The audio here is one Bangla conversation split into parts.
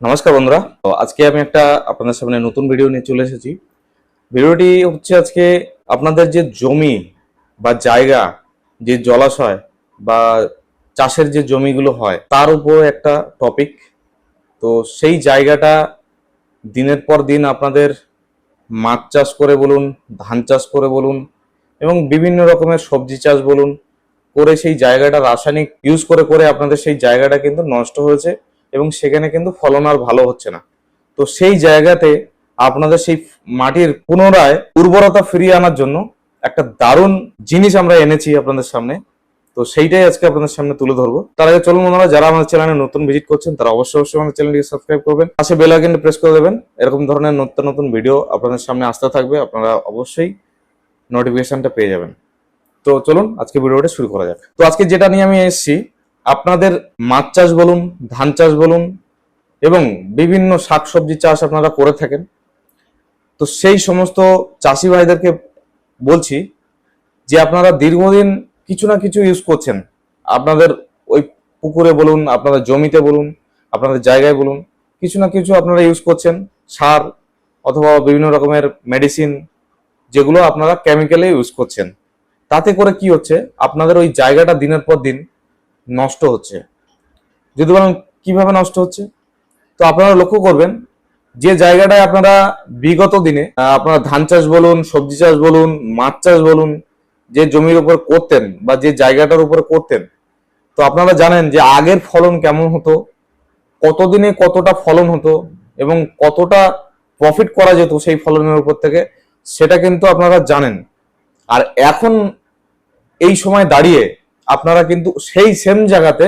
নমস্কার বন্ধুরা। তো আজকে আমি একটা আপনাদের সামনে নতুন ভিডিও নিয়ে চলে এসেছি। ভিডিওটি হচ্ছে আজকে আপনাদের যে জমি বা জায়গা, যে জলাশয় বা চাষের যে জমিগুলো হয়, তার উপর একটা টপিক তো সেই জায়গাটা দিনের পর দিন আপনাদের মাছ চাষ করে বলুন, ধান চাষ করে বলুন এবং বিভিন্ন রকমের সবজি চাষ বলুন, করে সেই জায়গাটা রাসায়নিক ইউজ করে করে আপনাদের সেই জায়গাটা কিন্তু নষ্ট হয়েছে। এবং সেখানে কিন্তু ফলন আর ভালো হচ্ছে না। তো সেই জায়গাতে আপনাদের সেই মাটির পুনরায় উর্বরতা ফিরিয়ে আনার জন্য একটা দারুণ জিনিস আমরা এনেছি আপনাদের সামনে। তো সেইটাই আজকে আপনাদের সামনে তুলে ধরবো। তার আগে চলুন বন্ধুরা, যারা আমাদের চ্যানেলে নতুন ভিজিট করছেন, তারা অবশ্যই অবশ্যই আমাদের চ্যানেলটিকে সাবস্ক্রাইব করবেন। পাশে বেল আইকনটি প্রেস করে দেবেন। এরকম ধরনের নতুন নতুন ভিডিও আপনাদের সামনে আসতে থাকবে। আপনারা অবশ্যই নোটিফিকেশনটা পেয়ে যাবেন। তো চলুন, আজকে ভিডিওটা শুরু করা যাক। তো আজকে যেটা নিয়ে আমি এসেছি আপনাদের মাছ চাষ বলুন, ধান চাষ বলুন এবং বিভিন্ন শাকসবজি চাষ আপনারা করে থাকেন। তো সেই সমস্ত চাষি ভাইদেরকে বলছি যে আপনারা দীর্ঘদিন কিছু না কিছু ইউজ করছেন। আপনাদের ওই পুকুরে বলুন, আপনাদের জমিতে বলুন, আপনাদের জায়গায় বলুন, কিছু না কিছু আপনারা ইউজ করছেন। সার অথবা বিভিন্ন রকমের মেডিসিন যেগুলো আপনারা কেমিক্যালে ইউজ করছেন। তাতে করে কি হচ্ছে, আপনাদের ওই জায়গাটা দিনের পর দিন নষ্ট হচ্ছে। যদি বলেন কীভাবে নষ্ট হচ্ছে? তো আপনারা লক্ষ্য করবেন, যে জায়গাটায় আপনারা বিগত দিনে আপনারা ধান চাষ বলুন, সবজি চাষ বলুন, মাছ চাষ বলুন, যে জমির উপর করতেন বা যে জায়গাটার উপর করতেন, তো আপনারা জানেন যে আগের ফলন কেমন হতো, কতদিনে কতটা ফলন হতো এবং কতটা প্রফিট করা যেত সেই ফলনের উপর থেকে, সেটা কিন্তু আপনারা জানেন। আর এখন এই সময় দাঁড়িয়ে আপনারা কিন্তু সেই সেম জায়গাতে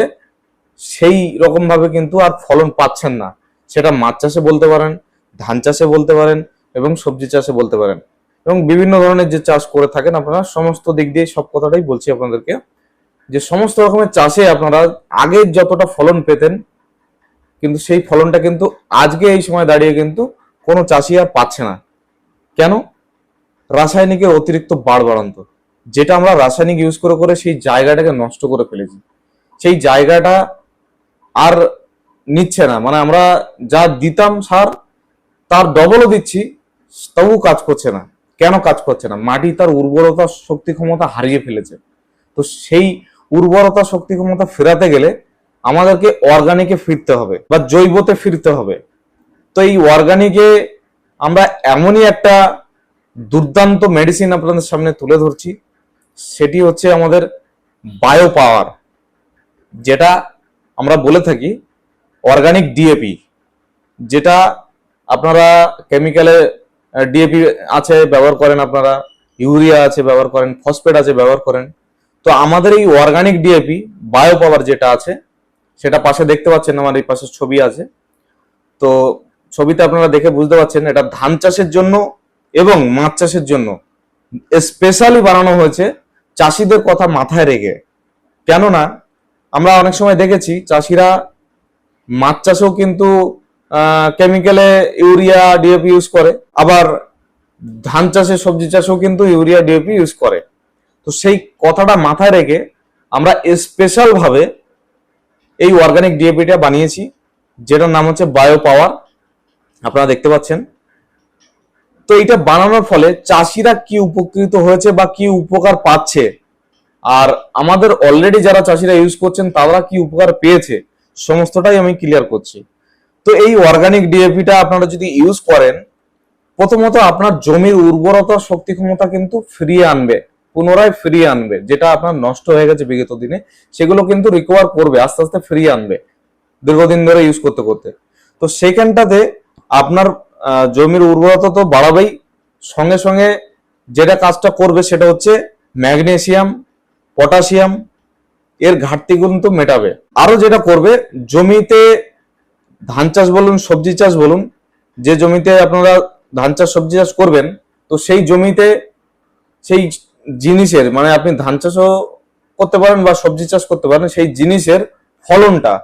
সেই রকম ভাবে কিন্তু আর ফলন পাচ্ছেন না। সেটা মাছ চাষে বলতে পারেন, ধান চাষে বলতে পারেন এবং সবজি চাষে বলতে পারেন। এবং বিভিন্ন ধরনের যে চাষ করে থাকেন আপনারা, সমস্ত দিক দিয়ে সব কথাটাই বলছি আপনাদেরকে। যে সমস্ত রকমের চাষে আপনারা আগে যতটা ফলন পেতেন, কিন্তু সেই ফলনটা কিন্তু আজকে এই সময় দাঁড়িয়ে কিন্তু কোনো চাষি আর পাচ্ছে না। কেন? রাসায়নিকের অতিরিক্ত বাড় বাড়ান্ত। যেটা আমরা রাসায়নিক ইউজ করে করে সেই জায়গাটাকে নষ্ট করে ফেলেছি। সেই জায়গাটা আর নিচ্ছে না। মানে আমরা যা দিতাম সার, তার ডবলও দিচ্ছি তবু কাজ করছে না। কেন কাজ করছে না? মাটি তার উর্বরতা শক্তি ক্ষমতা হারিয়ে ফেলেছে। তো সেই উর্বরতা শক্তি ক্ষমতা ফেরাতে গেলে আমাদেরকে অর্গানিকে ফিরতে হবে বা জৈবতে ফিরতে হবে। তো এই অর্গানিকে আমরা এমনই একটা দুর্দান্ত মেডিসিন আপনাদের সামনে তুলে ধরছি। সেটি হচ্ছে আমাদের বায়ো পাওয়ার যেটা আমরা বলে থাকি অর্গানিক ডিএপি যেটা আপনারা কেমিক্যালে ডিএপি আছে, ব্যবহার করেন আপনারা ইউরিয়া আছে, ব্যবহার করেন ফসফেট আছে, ব্যবহার করেন। তো আমাদের এই অর্গানিক ডিএপি বায়ো পাওয়ার যেটা আছে, সেটা পাশে দেখতে পাচ্ছেন, আমার এই পাশে ছবি আছে। তো ছবিতে আপনারা দেখে বুঝতে পারছেন, এটা ধান চাষের জন্য এবং মাছ চাষের জন্য। স্পেশালি বানানো হয়েছে চাষিদের কথা মাথায় রেখে। কেননা, আমরা অনেক সময় দেখেছি চাষিরা মাছ চাষেও কিন্তু কেমিক্যালে ইউরিয়া ডিএপি ইউজ করে। আবার ধান চাষে সবজি চাষেও কিন্তু ইউরিয়া ডিএপি ইউজ করে। তো সেই কথাটা মাথায় রেখে আমরা স্পেশাল ভাবে এই অর্গানিক ডিএপিটা বানিয়েছি, যেটার নাম হচ্ছে বায়ো পাওয়ার আপনারা দেখতে পাচ্ছেন। তো এটা বানানোর ফলে চাষিরা কি উপকৃত হয়েছে বা কি উপকার পাচ্ছে? আর আমাদের অলরেডি যারা চাষিরা ইউজ করছেন, তারা কি উপকার পেয়েছে? সমস্তটাই আমি ক্লিয়ার করছি। তো এই অর্গানিক ডিএপিটা আপনারা যদি ইউজ করেন, প্রথমত আপনার জমির উর্বরতা শক্তি ক্ষমতা কিন্তু ফিরিয়ে আনবে, পুনরায় ফিরিয়ে আনবে, যেটা আপনার নষ্ট হয়ে গেছে বিগত দিনে, সেগুলো কিন্তু রিকভার করবে, আস্তে আস্তে ফিরিয়ে আনবে, দীর্ঘদিন ধরে ইউজ করতে করতে। তো সেখানটাতে আপনার জমির উর্বরতা তো বাড়াবেই। সঙ্গে সঙ্গে যেটা কাজটা করবে সেটা হচ্ছে ম্যাগনেসিয়াম, পটাশিয়াম, এর ঘাটতি কিন্তু মেটাবে। আরও যেটা করবে, জমিতে ধান চাষ বলুন, সবজি চাষ বলুন, যে জমিতে আপনারা ধান চাষ, সবজি চাষ করবেন, তো সেই জমিতে সেই জিনিসের মানে আপনি ধান চাষও করতে পারেন বা সবজি চাষ করতে পারেন, সেই জিনিসের ফলনটা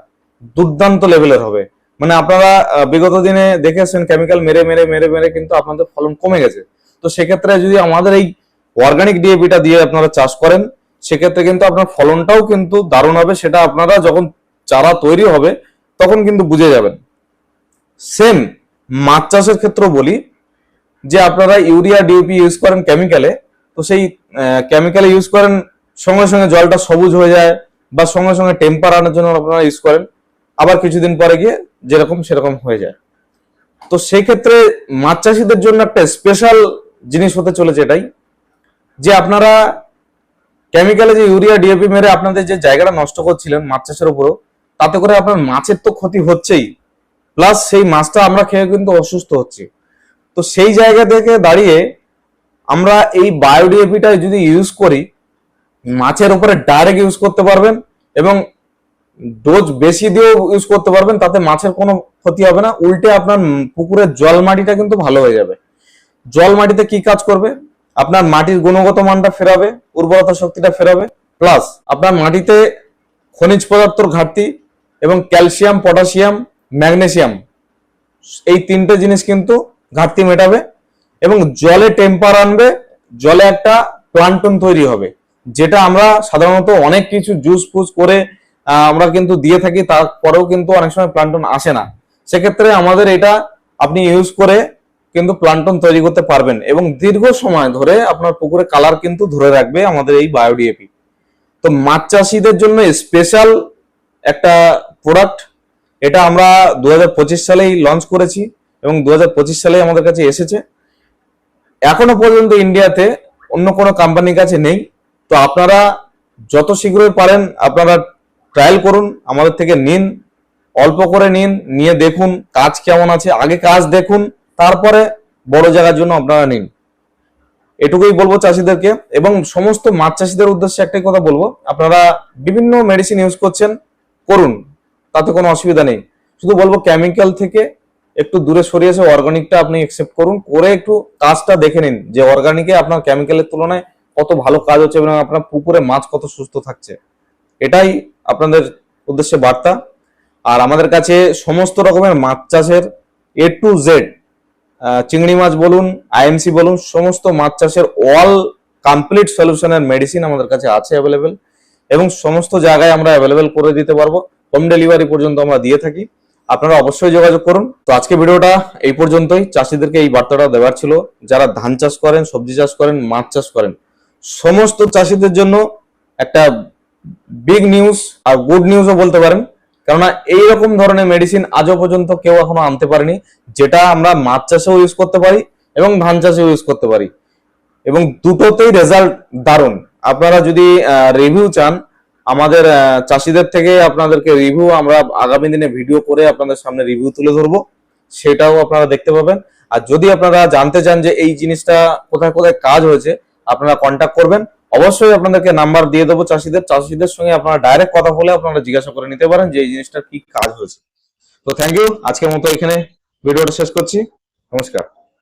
দুর্দান্ত লেভেলের হবে। মানে আপনারা বিগত দিনে দেখেছেন কেমিক্যাল মেরে মেরে মেরে মেরে কিন্তু আপনাদের ফলন কমে গেছে। তো সেক্ষেত্রে যদি আমাদের এই অর্গানিক ডিএপিটা দিয়ে আপনারা চাষ করেন, সেক্ষেত্রে কিন্তু আপনার ফলনটাও কিন্তু দারুণ হবে। সেটা আপনারা যখন চারা তৈরি হবে, তখন কিন্তু বুঝে যাবেন। সেম মাছ চাষের ক্ষেত্রেও বলি, যে আপনারা ইউরিয়া ডিউপি ইউজ করেন কেমিক্যালে তো সেই কেমিক্যালে ইউজ করেন, সঙ্গে সঙ্গে জলটা সবুজ হয়ে যায়, বা সঙ্গে সঙ্গে টেম্পার আনার জন্য আপনারা ইউজ করেন। আবার কিছুদিন পরে গিয়ে যেরকম সেরকম হয়ে যায়। তো সেই ক্ষেত্রে মাছ চাষিদের জন্য একটা স্পেশাল জিনিস হতে চলেছে এটাই, যে আপনারা কেমিক্যালে যে ইউরিয়া ডিএপি মেরে আপনাদের যে জায়গাটা নষ্ট করছিলেন মাছ চাষের উপরও, তাতে করে আপনার মাছের তো ক্ষতি হচ্ছেই। প্লাস সেই মাছটা আমরা খেয়ে কিন্তু অসুস্থ হচ্ছি। তো সেই জায়গা থেকে দাঁড়িয়ে আমরা এই বায়োডিএপিটা যদি ইউজ করি, মাছের উপরে ডাইরেক্ট ইউজ করতে পারবেন এবং ডোজ বেশি দিয়েও ইউজ করতে পারবেন, তাতে মাছের কোনো ক্ষতি হবে না। উল্টে আপনার পুকুরের জল মাটিটা কিন্তু ভালো হয়ে যাবে। জল মাটিতে কি কাজ করবে? আপনার মাটির গুণগত মানটা ফেরাবে, উর্বরতা শক্তিটা ফেরাবে। প্লাস আপনার মাটিতে খনিজ পদার্থর ঘাটতি এবং ক্যালসিয়াম, পটাশিয়াম, ম্যাগনেসিয়াম, এই তিনটে জিনিস কিন্তু ঘাটতি মেটাবে এবং জলে টেম্পার আনবে, জলে একটা প্লান্টন তৈরি হবে, যেটা আমরা সাধারণত অনেক কিছু জুস ফুস করে আমরা কিন্তু দিয়ে থাকি, তারপরেও কিন্তু অনেক সময় প্লান্টন আসে না। সেক্ষেত্রে আমাদের এটা আপনি ইউজ করে কিন্তু প্লান্টন তৈরি করতে পারবেন এবং দীর্ঘ সময় ধরে আপনার পুকুরে কালার কিন্তু ধরে রাখবে আমাদের এই বায়োডিএপি তো মাছ চাষিদের জন্য স্পেশাল একটা প্রোডাক্ট এটা আমরা দু হাজার পঁচিশ সালেই লঞ্চ করেছি এবং দু হাজার পঁচিশ সালেই আমাদের কাছে এসেছে। এখনও পর্যন্ত ইন্ডিয়াতে অন্য কোনো কোম্পানির কাছে নেই। তো আপনারা যত শীঘ্রই পারেন, আপনারা ট্রায়াল করুন, আমাদের থেকে নিন, অল্প করে নিন, নিয়ে দেখুন কাজ কেমন আছে, আগে কাজ দেখুন, তারপরে বড় জায়গার জন্য আপনারা নিন। এটুকুই বলব চাষিদেরকে, এবং সমস্ত মাছ চাষিদের উদ্দেশ্যে একটাই কথা বলব, আপনারা বিভিন্ন মেডিসিন ইউজ করছেন, করুন, তাতে কোনো অসুবিধা নেই। শুধু বলব কেমিক্যাল থেকে একটু দূরে সরিয়ে এসে অর্গানিকটা আপনি একসেপ্ট করুন, করে একটু কাজটা দেখে নিন, যে অর্গানিকে আপনার কেমিক্যালের তুলনায় কত ভালো কাজ হচ্ছে এবং আপনার পুকুরে মাছ কত সুস্থ থাকছে। এটাই আপনাদের উদ্দেশ্যে বার্তা। আর আমাদের কাছে সমস্ত রকমের মাছ চাষের এ টু জেড চিংড়ি মাছ বলুন আইএমসি বলুন, সমস্ত মাছ চাষের অল কমপ্লিট সলিউশনের মেডিসিন আমাদের কাছে আছে অ্যাভেলেবেল এবং সমস্ত জায়গায় আমরা অ্যাভেলেবেল করে দিতে পারব। হোম ডেলিভারি পর্যন্ত আমরা দিয়ে থাকি। আপনারা অবশ্যই যোগাযোগ করুন। তো আজকে ভিডিওটা এই পর্যন্তই। চাষিদেরকে এই বার্তাটা দেওয়ার ছিল, যারা ধান চাষ করেন, সবজি চাষ করেন, মাছ চাষ করেন, সমস্ত চাষিদের জন্য একটা বিগ নিউজ আর গুড নিউজও বলতে পারেন। কেননা এইরকম ধরনের মেডিসিন আজও পর্যন্ত কেউ এখনও আনতে পারেনি, যেটা আমরা মাছ চাষেও ইউজ করতে পারি এবং ধান চাষেও ইউজ করতে পারি। এবং দুটোতেই রেজাল্ট দারুণ। আপনারা যদি রিভিউ চান, আমাদের চাষিদের থেকে আপনাদেরকে রিভিউ আমরা আগামী দিনে ভিডিও করে আপনাদের সামনে রিভিউ তুলে ধরবো। সেটাও আপনারা দেখতে পাবেন। আর যদি আপনারা জানতে চান যে এই জিনিসটা কোথায় কোথায় কাজ হয়েছে, আপনারা কন্ট্যাক্ট করবেন। অবশ্যই আপনাদেরকে নাম্বার দিয়ে দেবো চাষিদের। চাষিদের সঙ্গে আপনারা ডাইরেক্ট কথা বলে আপনারা জিজ্ঞাসা করে নিতে পারেন যে এই জিনিসটার কি কাজ হয়েছে। তো থ্যাংক ইউ আজকের মতো এখানে ভিডিওটা শেষ করছি। নমস্কার।